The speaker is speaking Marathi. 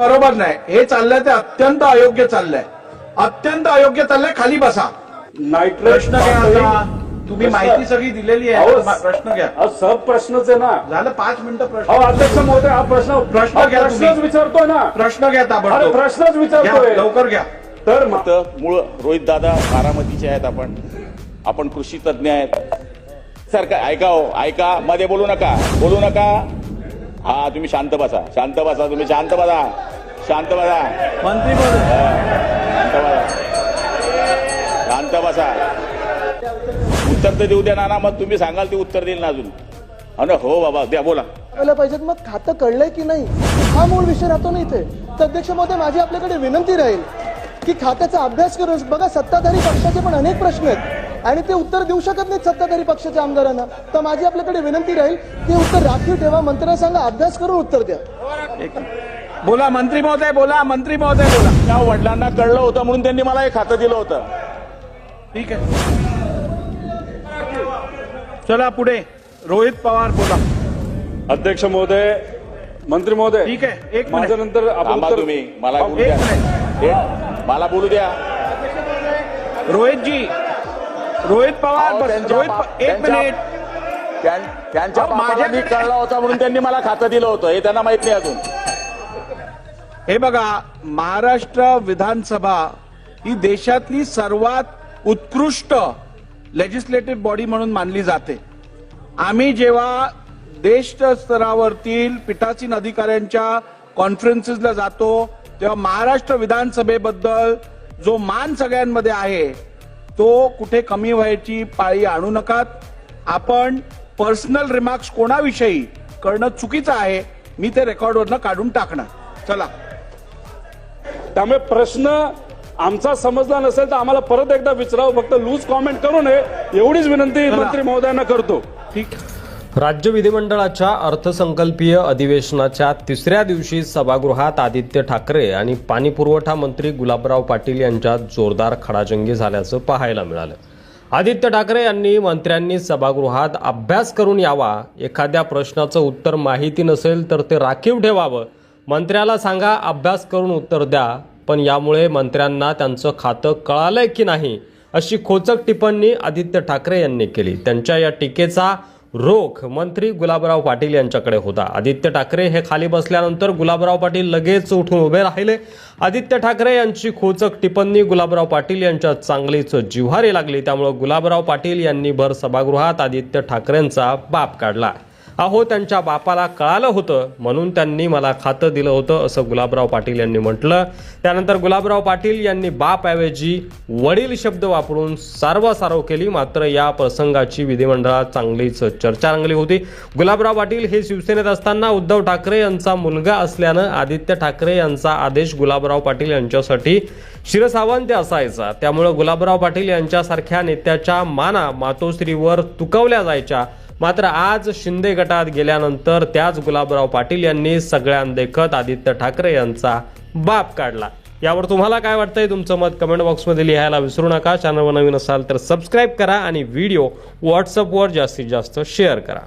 बरोबर नाही. हे चाललंय ते अत्यंत अयोग्य चाललंय. अत्यंत अयोग्य चाललंय खाली बसा. नाईट्रेट प्रश्न घ्या आता. तुम्ही माहिती सगळी दिलेली आहे. प्रश्न घ्या. सब प्रश्नच आहे ना. झालं पाच मिनिटं प्रश्न. अध्यक्ष महोदय हा प्रश्न प्रश्न घ्या प्रश्नच. विचारतोय ना. प्रश्न घ्या अरे ताबडतोब प्रश्नच विचारतोय. लवकर घ्या. तर मूळ रोहित दादा बारामतीचे आहेत आपण. आपण कृषी तज्ज्ञ आहेत. सर काय ऐका हो ऐका. मध्ये बोलू नका. बोलू नका. हा तुम्ही शांत बसा. शांत बसा तुम्ही शांत बसा. शांत बसा. मंत्री महोदय शांत बसा. शांत बसा. उत्तर तर देऊ द्या ना ना मग तुम्ही सांगाल ते उत्तर देईल ना अजून. अरे हो बाबा द्या बोला. करायला पाहिजेत मग खातं कळलंय की नाही? हा मूळ विषय राहतो ना इथे. तर अध्यक्ष महोदय माझी आपल्याकडे विनंती राहील की खात्याचा अभ्यास करून बघा सत्ताधारी पक्षाचे पण अनेक प्रश्न आहेत. आणि ते उत्तर देऊ शकत नाहीत सत्ताधारी पक्षाच्या आमदारांना. तर माझी आपल्याकडे विनंती राहील की उत्तर राखीव ठेवा मंत्र्यांना सांगा अभ्यास करून उत्तर द्या. बोला मंत्री महोदय बोला मंत्री महोदय बोला. त्या वडिलांना कळलं होतं म्हणून त्यांनी मला हे खातं दिलं होतं. ठीक आहे. चला पुढे. रोहित पवार बोला. अध्यक्ष महोदय मंत्री महोदय. ठीक आहे, एक मिनिट. माझ्या नंतर तुम्ही. मला अहो, बोलू एक द्या हे, मला बोलू द्या. रोहितजी रोहित पवार अहो, बस- त्यांच्या रोहित बाप- एक त्यांच्या- मिनिट. त्यां- त्यांच्या अहो, बापाला माझ्याकडे- मी कळला होता म्हणून त्यांनी मला खातं दिलं होतं. हे त्यांना माहीत नाही अजून. हे बघा महाराष्ट्र विधानसभा ही देशातली सर्वात उत्कृष्ट लेजिस्लेटिव्ह बॉडी म्हणून मानली जाते. आम्ही जेव्हा देश स्तरावरतील पीठासीन अधिकाऱ्यांच्या कॉन्फरन्सेसला जातो तेव्हा महाराष्ट्र विधानसभेबद्दल जो मान सगळ्यांमध्ये आहे तो कुठे कमी व्हायची पाळी आणू नकात. आपण पर्सनल रिमार्क्स कोणाविषयी करणं चुकीचं आहे मी ते रेकॉर्डवरनं काढून टाकणार. चला. त्यामुळे प्रश्न आमचा समजला नसेल तर आम्हाला परत एकदा विचारावं. फक्त लूज कॉमेंट करू नये. एवढीच विनंती. मंत्री महोदयांना करतो. ठीक राज्य विधिमंडळाच्या अर्थसंकल्पीय अधिवेशनाच्या तिसऱ्या दिवशी सभागृहात आदित्य ठाकरे आणि पाणीपुरवठा मंत्री गुलाबराव पाटील यांच्यात जोरदार खडाजंगी झाल्याचं पाहायला मिळालं. आदित्य ठाकरे यांनी मंत्र्यांनी सभागृहात अभ्यास करून यावा. एखाद्या प्रश्नाचं उत्तर माहिती नसेल तर ते राखीव ठेवावं. मंत्र्याला सांगा अभ्यास करून उत्तर द्या. पण यामुळे मंत्र्यांना त्यांचं खातं कळालंय की नाही अशी खोचक टिप्पणी आदित्य ठाकरे यांनी केली. त्यांच्या या टीकेचा रोख मंत्री गुलाबराव पाटील यांच्याकडे होता. आदित्य ठाकरे हे खाली बसल्यानंतर गुलाबराव पाटील लगेच उठून उभे राहिले. आदित्य ठाकरे यांची खोचक टिप्पणी गुलाबराव पाटील यांच्या चांगलीच जिव्हारी लागली. त्यामुळे गुलाबराव पाटील यांनी भर सभागृहात आदित्य ठाकरेंचा बाप काढला. अहो त्यांच्या बापाला कळालं होतं. म्हणून त्यांनी मला खातं दिलं होतं असं गुलाबराव पाटील यांनी म्हटलं. त्यानंतर गुलाबराव पाटील यांनी बापऐवजी वडील शब्द वापरून सारवासारव केली. मात्र या प्रसंगाची विधिमंडळात चांगलीच चर्चा रंगली होती. गुलाबराव पाटील हे शिवसेनेत असताना उद्धव ठाकरे यांचा मुलगा असल्यानं आदित्य ठाकरे यांचा आदेश गुलाबराव पाटील यांच्यासाठी शिरसावंत असायचा. त्यामुळं गुलाबराव पाटील यांच्यासारख्या नेत्याच्या माना मातोश्रीवर तुकवल्या जायच्या. मात्र आज शिंदे गटात गेल्यानंतर त्याच गुलाबराव पाटील यांनी सगळ्यांदेखत आदित्य ठाकरे यांचा बाप काढला. यावर तुम्हाला काय वाटतंय? तुमचं मत कमेंट बॉक्समध्ये लिहायला विसरू नका. चॅनलवर नवीन असाल तर सबस्क्राईब करा आणि व्हिडिओ व्हॉट्सअपवर जास्तीत जास्त शेअर करा.